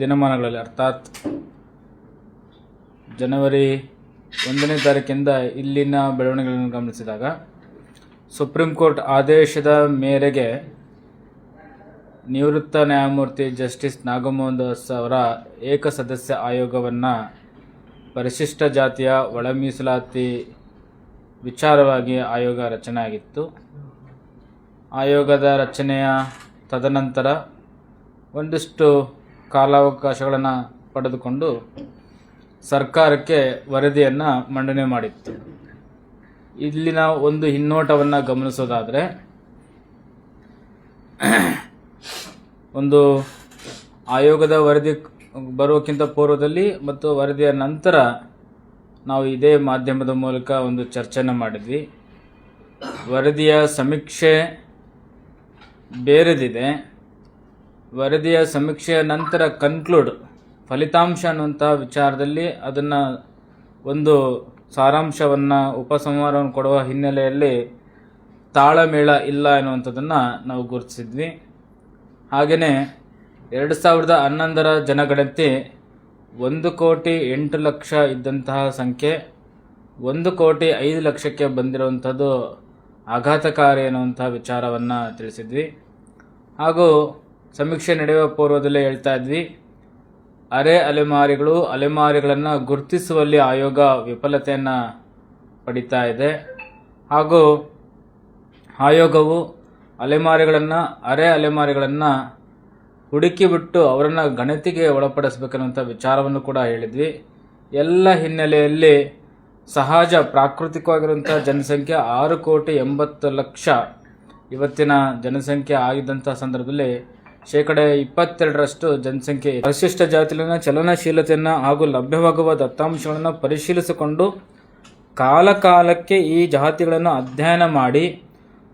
ದಿನಮಾನಗಳಲ್ಲಿ, ಅರ್ಥಾತ್ ಜನವರಿ ಒಂದನೇ ತಾರೀಕಿಂದ ಇಲ್ಲಿನ ಬೆಳವಣಿಗೆಗಳನ್ನು ಗಮನಿಸಿದಾಗ, ಸುಪ್ರೀಂ ಕೋರ್ಟ್ ಆದೇಶದ ಮೇರೆಗೆ ನಿವೃತ್ತ ನ್ಯಾಯಮೂರ್ತಿ ಜಸ್ಟಿಸ್ ನಾಗಮೋಹನ್ ದಾಸ್ ಅವರ ಏಕಸದಸ್ಯ ಆಯೋಗವನ್ನು ಪರಿಶಿಷ್ಟ ಜಾತಿಯ ಒಳ ಮೀಸಲಾತಿ ವಿಚಾರವಾಗಿ ಆಯೋಗ ರಚನೆ ಆಗಿತ್ತು. ಆಯೋಗದ ರಚನೆಯ ತದನಂತರ ಒಂದಿಷ್ಟು ಕಾಲಾವಕಾಶಗಳನ್ನು ಪಡೆದುಕೊಂಡು ಸರ್ಕಾರಕ್ಕೆ ವರದಿಯನ್ನು ಮಂಡನೆ ಮಾಡಿತ್ತು. ಇಲ್ಲಿನ ಒಂದು ಹಿನ್ನೋಟವನ್ನು ಗಮನಿಸೋದಾದರೆ, ಒಂದು ಆಯೋಗದ ವರದಿ ಬರೋಕ್ಕಿಂತ ಪೂರ್ವದಲ್ಲಿ ಮತ್ತು ವರದಿಯ ನಂತರ ನಾವು ಇದೇ ಮಾಧ್ಯಮದ ಮೂಲಕ ಒಂದು ಚರ್ಚೆನ ಮಾಡಿದ್ವಿ. ವರದಿಯ ಸಮೀಕ್ಷೆ ಬೇರೆದಿದೆ. ವರದಿಯ ಸಮೀಕ್ಷೆಯ ನಂತರ ಕನ್ಕ್ಲೂಡ್ ಫಲಿತಾಂಶ ಅನ್ನುವಂಥ ವಿಚಾರದಲ್ಲಿ ಅದನ್ನು ಒಂದು ಸಾರಾಂಶವನ್ನು ಉಪಸಂಹಾರವನ್ನು ಕೊಡುವ ಹಿನ್ನೆಲೆಯಲ್ಲಿ ತಾಳಮೇಳ ಇಲ್ಲ ಎನ್ನುವಂಥದ್ದನ್ನು ನಾವು ಗುರುತಿಸಿದ್ವಿ. ಹಾಗೆಯೇ ಎರಡು ಸಾವಿರದ ಹನ್ನೊಂದರ ಜನಗಣತಿ ಒಂದು ಕೋಟಿ ಎಂಟು ಲಕ್ಷ ಇದ್ದಂತಹ ಸಂಖ್ಯೆ, ಒಂದು ಕೋಟಿ ಐದು ಲಕ್ಷಕ್ಕೆ ಬಂದಿರುವಂಥದ್ದು ಆಘಾತಕಾರಿ ಅನ್ನುವಂಥ ವಿಚಾರವನ್ನು ತಿಳಿಸಿದ್ವಿ. ಹಾಗೂ ಸಮೀಕ್ಷೆ ನಡೆಯುವ ಪೂರ್ವದಲ್ಲೇ ಹೇಳ್ತಾ ಇದ್ವಿ. ಅರೆ ಅಲೆಮಾರಿಗಳು ಅಲೆಮಾರಿಗಳನ್ನು ಗುರುತಿಸುವಲ್ಲಿ ಆಯೋಗ ವಿಫಲತೆಯನ್ನು ಪಡಿತಾ ಇದೆ. ಹಾಗೂ ಆಯೋಗವು ಅಲೆಮಾರಿಗಳನ್ನು, ಅರೆ ಅಲೆಮಾರಿಗಳನ್ನು ಹುಡುಕಿ ಬಿಟ್ಟು ಅವರನ್ನು ಗಣತಿಗೆ ಒಳಪಡಿಸಬೇಕನ್ನುವಂಥ ವಿಚಾರವನ್ನು ಕೂಡ ಹೇಳಿದ್ವಿ. ಎಲ್ಲ ಹಿನ್ನೆಲೆಯಲ್ಲಿ ಸಹಜ ಪ್ರಾಕೃತಿಕವಾಗಿರುವಂಥ ಜನಸಂಖ್ಯೆ ಆರು ಕೋಟಿ ಎಂಬತ್ತು ಲಕ್ಷ ಇವತ್ತಿನ ಜನಸಂಖ್ಯೆ ಆಗಿದ್ದಂಥ ಸಂದರ್ಭದಲ್ಲಿ ಶೇಕಡ ಇಪ್ಪತ್ತೆರಡರಷ್ಟು ಜನಸಂಖ್ಯೆ ಪರಿಶಿಷ್ಟ ಜಾತಿಯಲ್ಲಿನ ಚಲನಶೀಲತೆಯನ್ನು ಹಾಗೂ ಲಭ್ಯವಾಗುವ ದತ್ತಾಂಶಗಳನ್ನು ಪರಿಶೀಲಿಸಿಕೊಂಡು ಕಾಲಕಾಲಕ್ಕೆ ಈ ಜಾತಿಗಳನ್ನು ಅಧ್ಯಯನ ಮಾಡಿ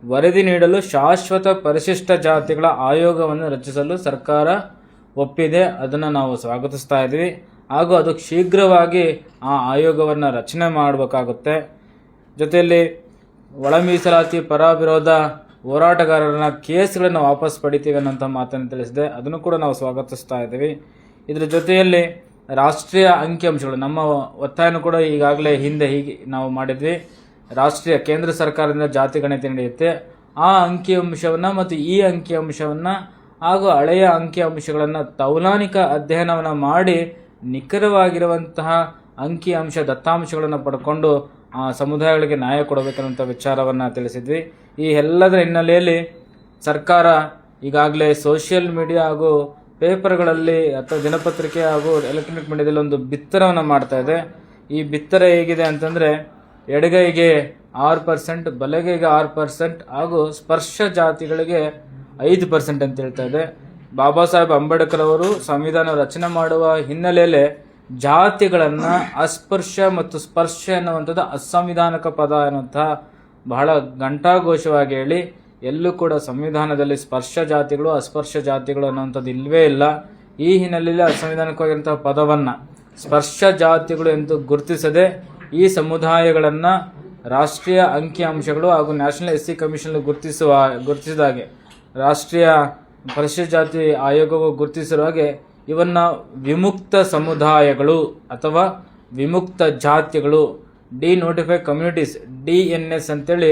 ವರದಿ ನೀಡಲು ಶಾಶ್ವತ ಪರಿಶಿಷ್ಟ ಜಾತಿಗಳ ಆಯೋಗವನ್ನು ರಚಿಸಲು ಸರ್ಕಾರ ಒಪ್ಪಿದೆ. ಅದನ್ನು ನಾವು ಸ್ವಾಗತಿಸ್ತಾ ಇದ್ದೀವಿ. ಹಾಗೂ ಅದು ಶೀಘ್ರವಾಗಿ ಆ ಆಯೋಗವನ್ನು ರಚನೆ ಮಾಡಬೇಕಾಗುತ್ತೆ. ಜೊತೆಯಲ್ಲಿ ಒಳ ಮೀಸಲಾತಿ ಪರ ವಿರೋಧ ಹೋರಾಟಗಾರರನ್ನ ಕೇಸ್ಗಳನ್ನು ವಾಪಸ್ ಪಡಿತೀವಿ ಅನ್ನೋಂಥ ಮಾತನ್ನು ತಿಳಿಸಿದೆ. ಅದನ್ನು ಕೂಡ ನಾವು ಸ್ವಾಗತಿಸ್ತಾ ಇದ್ದೀವಿ. ಇದರ ಜೊತೆಯಲ್ಲಿ ರಾಷ್ಟ್ರೀಯ ಅಂಕಿಅಂಶಗಳು, ನಮ್ಮ ಒತ್ತಾಯನ ಕೂಡ ಈಗಾಗಲೇ ಹಿಂದೆ ಹೀಗೆ ನಾವು ಮಾಡಿದ್ವಿ. ರಾಷ್ಟ್ರೀಯ ಕೇಂದ್ರ ಸರ್ಕಾರದಿಂದ ಜಾತಿ ಗಣತಿ ನಡೆಯುತ್ತೆ. ಆ ಅಂಕಿಅಂಶವನ್ನು ಮತ್ತು ಈ ಅಂಕಿಅಂಶವನ್ನು ಹಾಗೂ ಹಳೆಯ ಅಂಕಿಅಂಶಗಳನ್ನು ತೌಲಾನಿಕ ಅಧ್ಯಯನವನ್ನು ಮಾಡಿ ನಿಖರವಾಗಿರುವಂತಹ ಅಂಕಿಅಂಶ ದತ್ತಾಂಶಗಳನ್ನು ಪಡ್ಕೊಂಡು ಸಮುದಾಯಗಳಿಗೆ ನ್ಯಾಯ ಕೊಡಬೇಕನ್ನೋಂಥ ವಿಚಾರವನ್ನು ತಿಳಿಸಿದ್ವಿ. ಈ ಎಲ್ಲದರ ಹಿನ್ನೆಲೆಯಲ್ಲಿ ಸರ್ಕಾರ ಈಗಾಗಲೇ ಸೋಷಿಯಲ್ ಮೀಡಿಯಾ ಹಾಗೂ ಪೇಪರ್ಗಳಲ್ಲಿ ಅಥವಾ ದಿನಪತ್ರಿಕೆ ಹಾಗೂ ಎಲೆಕ್ಟ್ರಾನಿಕ್ ಮೀಡಿಯಾದಲ್ಲಿ ಒಂದು ಬಿತ್ತರವನ್ನು ಮಾಡ್ತಾ ಇದೆ. ಈ ಬಿತ್ತರ ಹೇಗಿದೆ ಅಂತಂದರೆ ಎಡಗೈಗೆ ಆರು ಪರ್ಸೆಂಟ್ ಬಲಗೈಗೆ ಆರು ಪರ್ಸೆಂಟ್ ಹಾಗೂ ಸ್ಪರ್ಶ ಜಾತಿಗಳಿಗೆ ಐದು ಪರ್ಸೆಂಟ್ ಅಂತ ಹೇಳ್ತಾ ಇದೆ. ಬಾಬಾ ಸಾಹೇಬ್ ಅಂಬೇಡ್ಕರ್ ಅವರು ಸಂವಿಧಾನ ರಚನೆ ಮಾಡುವ ಹಿನ್ನೆಲೆಯಲ್ಲಿ ಜಾತಿಗಳನ್ನು ಅಸ್ಪರ್ಶ ಮತ್ತು ಸ್ಪರ್ಶ ಎನ್ನುವಂಥದ್ದು ಅಸಂವಿಧಾನಿಕ ಪದ ಅನ್ನುವಂತಹ ಬಹಳ ಘಂಟಾಘೋಷವಾಗಿ ಹೇಳಿ, ಎಲ್ಲೂ ಕೂಡ ಸಂವಿಧಾನದಲ್ಲಿ ಸ್ಪರ್ಶ ಜಾತಿಗಳು, ಅಸ್ಪರ್ಶ ಜಾತಿಗಳು ಅನ್ನುವಂಥದ್ದು ಇಲ್ಲವೇ ಇಲ್ಲ. ಈ ಹಿನ್ನೆಲೆಯಲ್ಲಿ ಅಸಂವಿಧಾನಿಕವಾಗಿರುವಂತಹ ಪದವನ್ನು ಸ್ಪರ್ಶ ಜಾತಿಗಳು ಎಂದು ಗುರುತಿಸದೆ ಈ ಸಮುದಾಯಗಳನ್ನು ರಾಷ್ಟ್ರೀಯ ಅಂಕಿಅಂಶಗಳು ಹಾಗೂ ನ್ಯಾಷನಲ್ ಎಸ್ ಸಿ ಕಮಿಷನ್ ಗುರುತಿಸುವ, ಗುರುತಿಸಿದ ಹಾಗೆ ರಾಷ್ಟ್ರೀಯ ಪರಿಶಿಷ್ಟ ಜಾತಿ ಆಯೋಗವು ಗುರುತಿಸಿರುವ ಹಾಗೆ ಇವನ್ನ ವಿಮುಕ್ತ ಸಮುದಾಯಗಳು ಅಥವಾ ವಿಮುಕ್ತ ಜಾತಿಗಳು denotify communities D N S ಅಂತೇಳಿ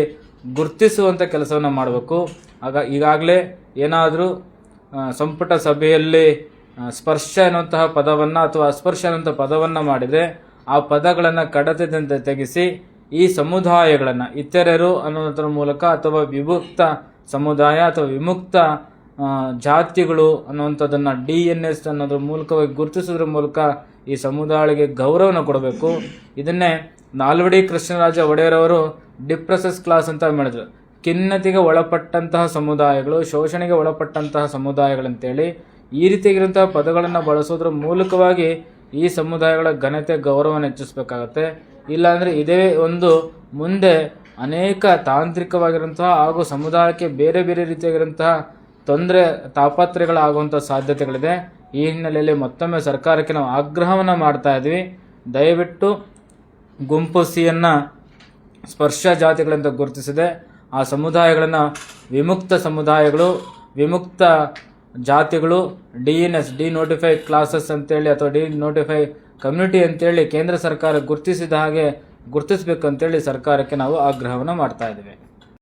ಗುರುತಿಸುವಂಥ ಕೆಲಸವನ್ನು ಮಾಡಬೇಕು. ಆಗ ಈಗಾಗಲೇ ಏನಾದರೂ ಸಂಪುಟ ಸಭೆಯಲ್ಲಿ ಸ್ಪರ್ಶ ಅನ್ನುವಂತಹ ಪದವನ್ನು ಅಥವಾ ಅಸ್ಪರ್ಶ ಅನ್ನುವಂಥ ಪದವನ್ನು ಮಾಡಿದರೆ ಆ ಪದಗಳನ್ನು ಕಡತದಿಂದ ತೆಗೆಸಿ ಈ ಸಮುದಾಯಗಳನ್ನು, ಇತರರು ಅನ್ನೋದ್ರ ಮೂಲಕ ಅಥವಾ ವಿಮುಕ್ತ ಸಮುದಾಯ ಅಥವಾ ವಿಮುಕ್ತ ಜಾತಿಗಳು ಅನ್ನುವಂಥದ್ದನ್ನು ಡಿ ಎನ್ ಎಸ್ ಅನ್ನೋದ್ರ ಮೂಲಕವಾಗಿ ಗುರುತಿಸೋದ್ರ ಮೂಲಕ ಈ ಸಮುದಾಯಗಳಿಗೆ ಗೌರವನ ಕೊಡಬೇಕು. ಇದನ್ನೇ ನಾಲ್ವಡಿ ಕೃಷ್ಣರಾಜ ಒಡೆಯರ್ ಅವರು ಡಿಪ್ರೆಸಸ್ ಕ್ಲಾಸ್ ಅಂತ ಮಾಡಿದ್ರು. ಖಿನ್ನತೆಗೆ ಒಳಪಟ್ಟಂತಹ ಸಮುದಾಯಗಳು, ಶೋಷಣೆಗೆ ಒಳಪಟ್ಟಂತಹ ಸಮುದಾಯಗಳಂತೇಳಿ ಈ ರೀತಿಯಾಗಿರುವಂತಹ ಪದಗಳನ್ನು ಬಳಸೋದ್ರ ಮೂಲಕವಾಗಿ ಈ ಸಮುದಾಯಗಳ ಘನತೆ, ಗೌರವನ ಹೆಚ್ಚಿಸಬೇಕಾಗತ್ತೆ. ಇಲ್ಲಾಂದರೆ ಇದೇ ಒಂದು ಮುಂದೆ ಅನೇಕ ತಾಂತ್ರಿಕವಾಗಿರುವಂತಹ ಹಾಗೂ ಸಮುದಾಯಕ್ಕೆ ಬೇರೆ ಬೇರೆ ರೀತಿಯಾಗಿರುವಂತಹ ತೊಂದರೆ ತಾಪತ್ರೆಗಳಾಗುವಂಥ ಸಾಧ್ಯತೆಗಳಿದೆ. ಈ ಹಿನ್ನೆಲೆಯಲ್ಲಿ ಮತ್ತೊಮ್ಮೆ ಸರ್ಕಾರಕ್ಕೆ ನಾವು ಆಗ್ರಹವನ್ನು ಮಾಡ್ತಾ ಇದ್ವಿ ದಯವಿಟ್ಟು ಗುಂಪು ಸಿಯನ್ನು ಸ್ಪರ್ಶ ಜಾತಿಗಳಿಂದ ಗುರುತಿಸಿದೆ, ಆ ಸಮುದಾಯಗಳನ್ನು ವಿಮುಕ್ತ ಸಮುದಾಯಗಳು, ವಿಮುಕ್ತ ಜಾತಿಗಳು, D N S, denotify classes ಅಂತೇಳಿ ಅಥವಾ ಡಿ ನೋಟಿಫೈ ಕಮ್ಯುನಿಟಿ ಅಂತೇಳಿ ಕೇಂದ್ರ ಸರ್ಕಾರ ಗುರುತಿಸಿದ ಹಾಗೆ ಗುರುತಿಸಬೇಕು ಅಂತೇಳಿ ಸರ್ಕಾರಕ್ಕೆ ನಾವು ಆಗ್ರಹವನ್ನು ಮಾಡ್ತಾ ಇದ್ದೇವೆ.